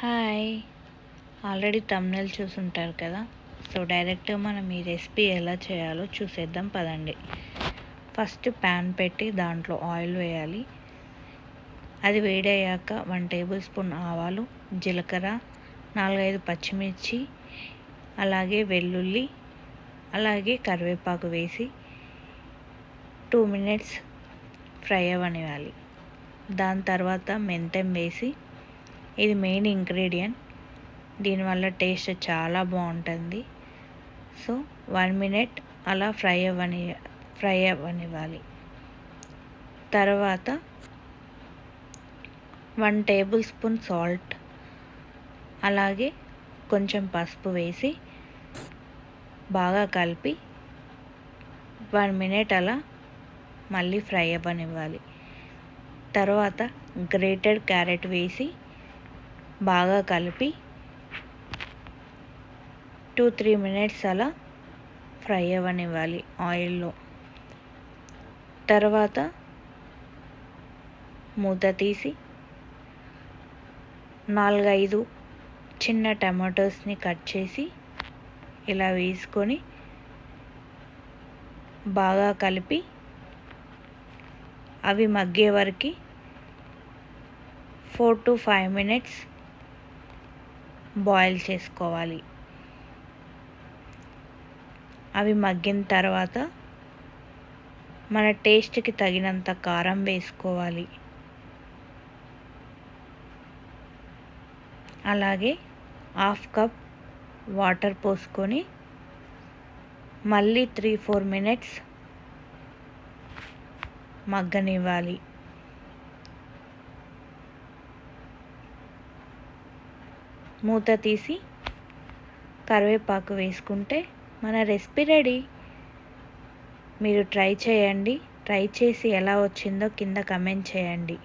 Hi. Already thumbnail చూసుంటారు కదా. So డైరెక్ట్గా మనం ఈ రెసిపీ ఎలా చేయాలో చూసేద్దాం పదండి. ఫస్ట్ ప్యాన్ పెట్టి దాంట్లో ఆయిల్ వేయాలి. అది వేడయ్యాక వన్ టేబుల్ స్పూన్ ఆవాలు జీలకర్ర నాలుగైదు పచ్చిమిర్చి అలాగే వెల్లుల్లి అలాగే కరివేపాకు వేసి టూ మినిట్స్ ఫ్రై అవ్వనివ్వాలి. దాని తర్వాత మెంతెం వేసి ఇది మెయిన్ ఇంగ్రీడియంట్ దీనివల్ల టేస్ట్ చాలా బాగుంటుంది. సో వన్ మినిట్ అలా ఫ్రై అవ్వని ఫ్రై అవ్వనివ్వాలి. తర్వాత వన్ టేబుల్ స్పూన్ సాల్ట్ అలాగే కొంచెం పసుపు వేసి బాగా కలిపి వన్ మినిట్ అలా మళ్ళీ ఫ్రై అవ్వనివ్వాలి. తర్వాత గ్రేటెడ్ క్యారెట్ వేసి బాగా కలిపి టూ త్రీ మినిట్స్ అలా ఫ్రై అవ్వనివ్వాలి ఆయిల్లో. తర్వాత మూత తీసి నాలుగైదు చిన్న టమాటోస్ని కట్ చేసి ఇలా వేసుకొని బాగా కలిపి అవి మగ్గే వరకు four to five minutes boil చేసుకోవాలి. అవి మగ్గిన తర్వాత మన టేస్ట్కి తగినంత కారం వేసుకోవాలి. అలాగే హాఫ్ కప్ వాటర్ పోసుకొని మళ్ళీ త్రీ ఫోర్ మినిట్స్ మగ్గనివ్వాలి. మూత తీసి కరివేపాకు వేసుకుంటే మన రెసిపీ రెడీ. మీరు ట్రై చేయండి. ట్రై చేసి ఎలా వచ్చిందో కింద కమెంట్ చేయండి.